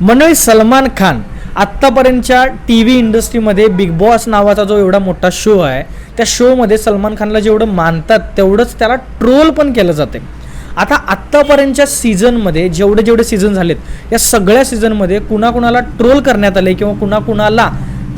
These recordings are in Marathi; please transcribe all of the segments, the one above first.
मंडळी सलमान खान आत्तापर्यंतच्या टी व्ही इंडस्ट्रीमध्ये बिग बॉस नावाचा जो एवढा मोठा शो आहे त्या शोमध्ये सलमान खानला जेवढं मानतात तेवढंच त्याला ट्रोल पण केलं जाते. आता आत्तापर्यंतच्या सीझनमध्ये जेवढे जेवढे सीझन झालेत या सगळ्या सीझनमध्ये कुणाकुणाला ट्रोल करण्यात आले किंवा कुणाकुणाला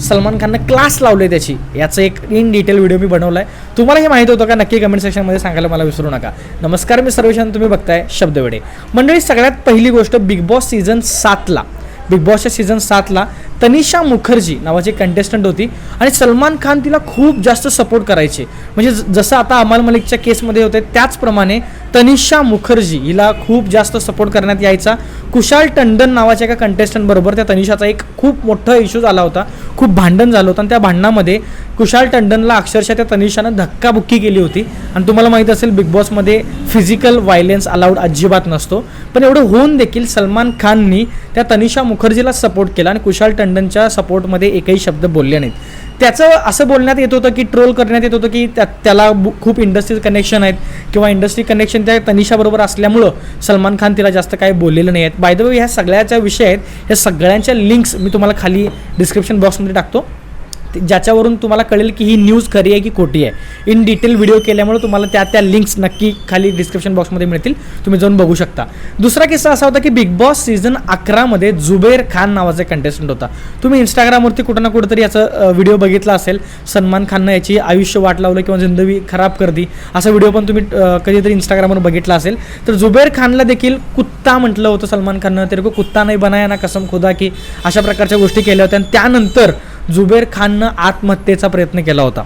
सलमान खाननं क्लास लावले त्याची. याचं एक इन डिटेल व्हिडिओ मी बनवला आहे तुम्हाला हे माहिती होतं का? नक्की कमेंट सेक्शनमध्ये सांगायला मला विसरू नका. नमस्कार मी सर्वेशान तुम्ही बघताय शब्दवेडे मंडळी सगळ्यात पहिली गोष्ट बिग बॉस सीझन सातला बिग बॉसच्या सीझन सातला तनिषा मुखर्जी नावाची कंटेस्टंट होती आणि सलमान खान तिला खूप जास्त सपोर्ट करायचे. म्हणजे ज- जसं आता अमाल मलिकच्या केसमध्ये होते त्याचप्रमाणे तनिषा मुखर्जी हिला खूप जास्त सपोर्ट करण्यात यायचा. कुशाल टंडन नावाच्या एका कंटेस्टंटबरोबर त्या तनिषाचा एक खूप मोठा इश्यू झाला होता. खूप भांडण झालं होतं आणि त्या भांडणामध्ये कुशाल टंडनला अक्षरशः त्या तनिषानं धक्काबुक्की केली होती. आणि तुम्हाला माहीत असेल बिग बॉसमध्ये फिजिकल व्हायलेन्स अलाउड अजिबात नसतो. पण एवढं होऊन देखील सलमान खाननी त्या तनिषा मुखर्जीला सपोर्ट केला आणि कुशाल टंडनच्या सपोर्टमध्ये एकही शब्द बोलले नाहीत. त्याचं असं बोलण्यात येत होतं की ट्रोल करण्यात येत होतं की त्या त्याला खूप इंडस्ट्री कनेक्शन आहेत किंवा इंडस्ट्री कनेक्शन त्या तनिषाबरोबर असल्यामुळं सलमान खान तिला जास्त काही बोललेलं नाही आहेत. बाय द वे ह्या सगळ्याच्या विषय आहेत. ह्या सगळ्यांच्या लिंक्स मी तुम्हाला खाली डिस्क्रिप्शन बॉक्समध्ये टाकतो ते- ज्याच्यावरून तुम्हाला कळेल की ही न्यूज खरी आहे की खोटी आहे. इन डिटेल व्हिडिओ केल्यामुळे तुम्हाला त्या त्या लिंक्स नक्की खाली डिस्क्रिप्शन बॉक्समध्ये मिळतील. तुम्ही जाऊन बघू शकता. दुसरा किस्सा असा होता की बिग बॉस सीझन अकरामध्ये जुबेर खान नावाचा कंटेस्टंट होता. तुम्ही इंस्टाग्रामवरती कुठं ना कुठंतरी याचा व्हिडिओ बघितला असेल. सलमान खाननं याची आयुष्य वाट लावलं किंवा जिंदगी खराब कर दी असा व्हिडिओ पण तुम्ही कधीतरी इंस्टाग्रामवर बघितला असेल. तर जुबेर खानला देखील कुत्ता म्हटलं होतं सलमान खाननं. तरी कुत्ता नाही बनाया ना कसम खुदा की अशा प्रकारच्या गोष्टी केल्या होत्या. आणि त्यानंतर जुबेर खाननं आत्महत्येचा प्रयत्न केला होता.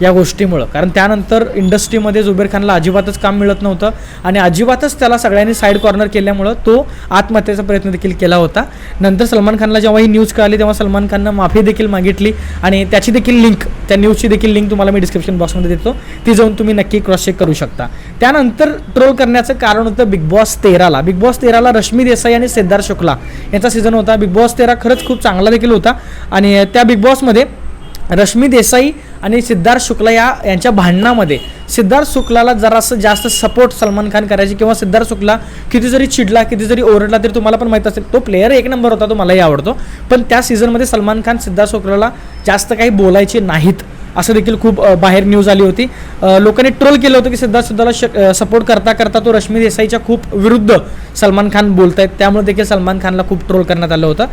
या गोष्टीमुळं. कारण त्यानंतर इंडस्ट्रीमध्ये जुबेर खानला अजिबातच काम मिळत नव्हतं आणि अजिबातच त्याला सगळ्यांनी साईड कॉर्नर केल्यामुळं तो आत्महत्येचा प्रयत्न देखील केला होता. नंतर सलमान खानला जेव्हा ही न्यूज कळाली तेव्हा सलमान खाननं माफी देखील मागितली आणि त्याची देखील लिंक त्या न्यूजची देखील लिंक तुम्हाला मी डिस्क्रिप्शन बॉक्समध्ये देतो. ती जाऊन तुम्ही नक्की क्रॉस चेक करू शकता. त्यानंतर ट्रोल करण्याचं कारण होतं बिग बॉस तेराला. बिग बॉस तेराला रश्मी देसाई आणि सिद्धार्थ शुक्ला यांचा सीझन होता. बिग बॉस तेरा खरंच खूप चांगला देखील होता आणि त्या बिग बॉसमध्ये रश्मी देसाई आणि सिद्धार्थ शुक्ला या यांच्या भांडणामध्ये. सिद्धार्थ शुक्लाला जरासं जास्त सपोर्ट सलमान खान करायचे किंवा सिद्धार्थ शुक्ला किती जरी चिडला किती जरी ओरडला तरी तुम्हाला पण माहीत असेल तो प्लेअर एक नंबर होता तो मलाही आवडतो. पण त्या सीझनमध्ये सलमान खान सिद्धार्थ शुक्लाला जास्त काही बोलायचे नाहीत. असं देखील खूप बाहेर न्यूज आली होती. लोकांनी ट्रोल केलं होतं की सिद्धार्थ सुद्धाला सपोर्ट करता करता तो रश्मी देसाईच्या खूप विरुद्ध सलमान खान बोलत आहेत त्यामुळे देखील सलमान खानला खूप ट्रोल करण्यात आलं होतं.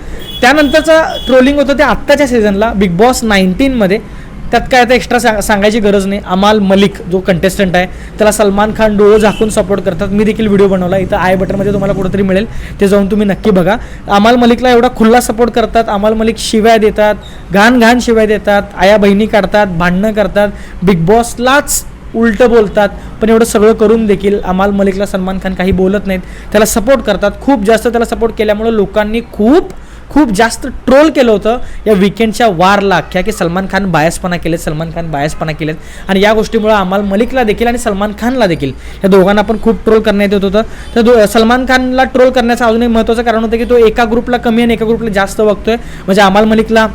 त्यानंतरचं ट्रोलिंग होतं ते आत्ताच्या सीझनला बिग बॉस नाईन्टीनमध्ये त्यात काय आता एक्स्ट्रा सांग सांगायची गरज नाही. अमाल मलिक जो कंटेस्टंट आहे त्याला सलमान खान डोळं झाकून सपोर्ट करतात. मी देखील व्हिडिओ बनवला. इथं आय बटनमध्ये तुम्हाला कुठंतरी मिळेल. ते जाऊन तुम्ही नक्की बघा. अमाल मलिकला एवढा खुल्ला सपोर्ट करतात. अमाल मलिक शिव्या देतात. घाण घाण शिव्या देतात. आया बहिणी काढतात. भांडणं करतात. बिग बॉसलाच उलटं बोलतात. पण एवढं सगळं करून देखील अमाल मलिकला सलमान खान काही बोलत नाहीत. त्याला सपोर्ट करतात. खूप जास्त त्याला सपोर्ट केल्यामुळे लोकांनी खूप खूप जास्त ट्रोल केलं होतं या विकेंडच्या वारला. अख्ख्या की सलमान खान बायसपणा केलेत सलमान खान बायसपणा केलेत. आणि या गोष्टीमुळे आम्हाला मलिकला देखील आणि सलमान खानला देखील या दोघांना पण खूप ट्रोल करण्यात येत होतं. तर दो सलमान खानला ट्रोल करण्याचं अजून एक महत्त्वाचं कारण होतं की तो एका ग्रुपला कमी आणि एका ग्रुपला जास्त बघतोय. म्हणजे अमाल मलिकला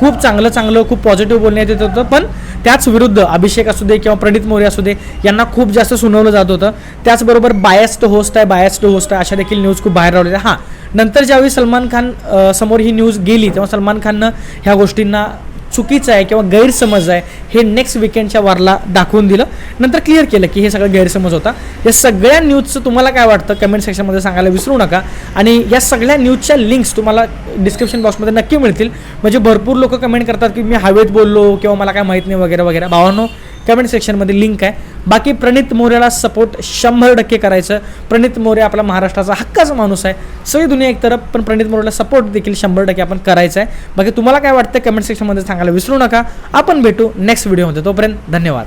खूप चांगलं चांगलं खूप पॉझिटिव्ह बोलण्यात येत होतं. पण त्याच विरुद्ध अभिषेक असू दे किंवा प्रणित मोरे असू दे यांना खूप जास्त सुनावलं जात होतं. त्याचबरोबर बायस्ड होस्ट आहे बायस्ड होस्ट आहे अशा देखील न्यूज खूप बाहेर राहिल्या हां नंतर ज्यावेळी सलमान खान समोर ही न्यूज गेली तेव्हा सलमान खाननं ह्या गोष्टींना चुकीचं आहे किंवा गैरसमज आहे हे नेक्स्ट विकेंडच्या वारला दाखवून दिलं. नंतर क्लिअर केलं की हे सगळं गैरसमज होता. या सगळ्या न्यूजचं तुम्हाला काय वाटतं? कमेंट सेक्शनमध्ये सांगायला विसरू नका. आणि या सगळ्या न्यूजच्या लिंक्स तुम्हाला डिस्क्रिप्शन बॉक्समध्ये नक्की मिळतील. म्हणजे भरपूर लोक कमेंट करतात की मी हवेत बोललो किंवा मला काय माहीत नाही वगैरे वगैरे. भावांनो कमेंट सेक्शनमध्ये लिंक आहे. बाकी प्रणित मोरेला सपोर्ट शंभर टक्के करायचं. प्रणित मोरे आपला महाराष्ट्राचा हक्काचा माणूस आहे. सगळी दुनिया एक तरफ पण प्रणित मोरेला सपोर्ट देखील शंभर टक्के आपण करायचं आहे बाकी तुम्हाला काय वाटतं? कमेंट सेक्शनमध्ये सांगायला विसरू नका. आपण भेटू नेक्स्ट व्हिडिओमध्ये. तोपर्यंत धन्यवाद.